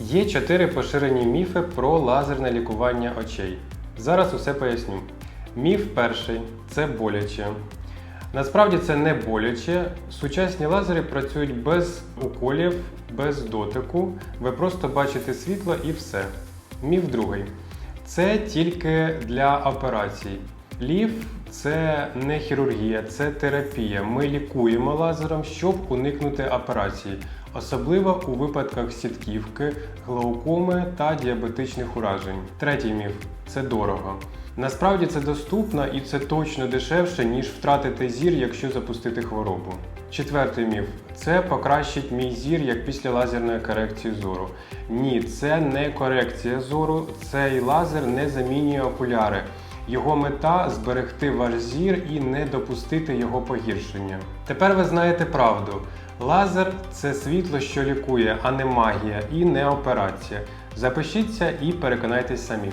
Є чотири поширені міфи про лазерне лікування очей. Зараз усе поясню. Міф перший це боляче. Насправді це не боляче. Сучасні лазери працюють без уколів, без дотику. Ви просто бачите світло і все. Міф другий. Це тільки для операцій. Ліф це не хірургія, це терапія. Ми лікуємо лазером, щоб уникнути операції, особливо у випадках сітківки, глаукоми та діабетичних уражень. Третій міф це дорого. Насправді це доступно і це точно дешевше, ніж втратити зір, якщо запустити хворобу. Четвертий міф це покращить мій зір як після лазерної корекції зору. Ні, це не корекція зору, цей лазер не замінює окуляри. Його мета зберегти ваш зір і не допустити його погіршення. Тепер ви знаєте правду. Лазер це світло, що лікує, а не магія і не операція. Запишіться і переконайтесь самі.